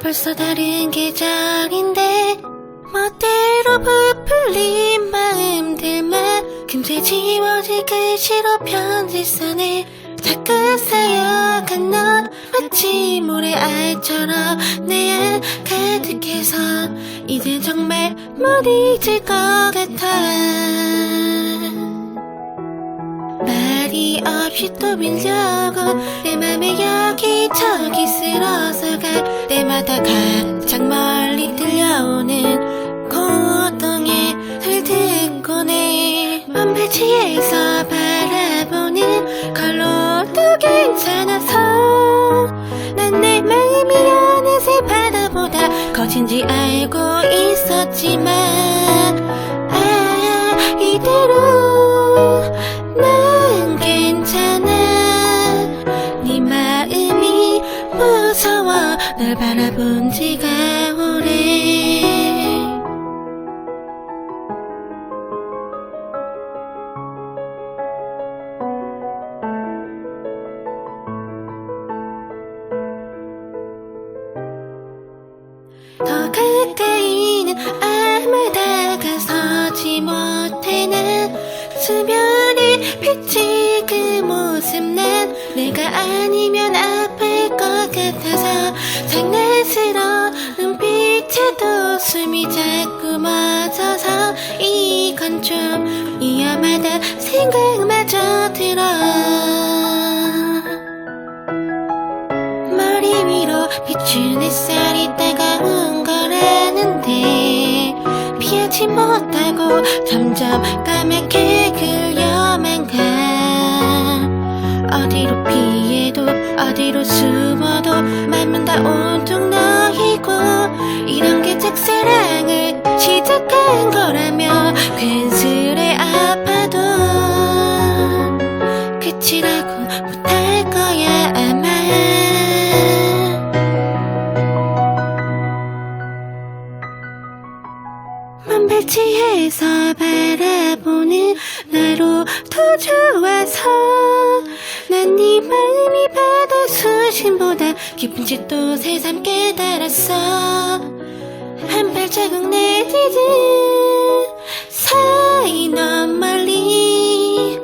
벌써 다른 계절인데 멋대로 부풀린 마음들만 금세 지워질 글씨로 편지 써내 자꾸 쌓여간 넌 마치 모래알처럼 내안 가득해서 이젠 정말 못 잊을 것 같아. 말이 없이 또 밀려고 내 맘에 쓸어서 갈 때마다 가장 멀리 들려오는 고통의 들듣고 내 먼발치에서 바라보는 걸로도 괜찮아서. 난 내 마음이 어느새 바다보다 거진지 알고 있었지만 널 바라본 지가 오래. 더 가까이는 아마 다가서지 못해 난 수면에 비친 그 모습 난 내가 아니면 아 플것 같아서 장난스러운 눈빛에도 숨이 자꾸 멎어서 이건 좀 위험하다 생각마저 들어. 머리 위로 비춘 햇살이 따가운 거라는데 피하지 못하고 점점 까맣게 그려만 가. 어디로 피해도 어디로 숨어도 맘은 다 온통 너이고 이런 게 짝사랑을 시작한 거라며 괜스레 아파도 끝이라고 못할 거야 아마. 먼발치에서 바라보는 나로 더 좋아서 난 네 마음이 바다 수심보다 깊은지 또 새삼 깨달았어. 한 발자국 내디딘 사이 너무 멀리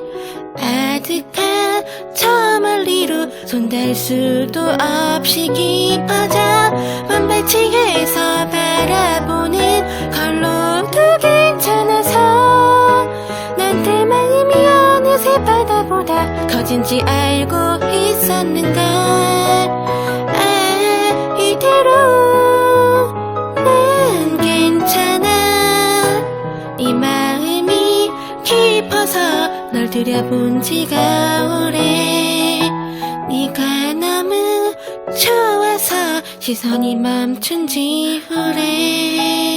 아득한 저 멀리로 손댈 수도 없이 깊어져 먼발치에서 커진지 알고 있었는가 아 이대로 난 괜찮아. 이 마음이 깊어서 널 들여본 지가 오래. 네가 너무 좋아서 시선이 멈춘 지 오래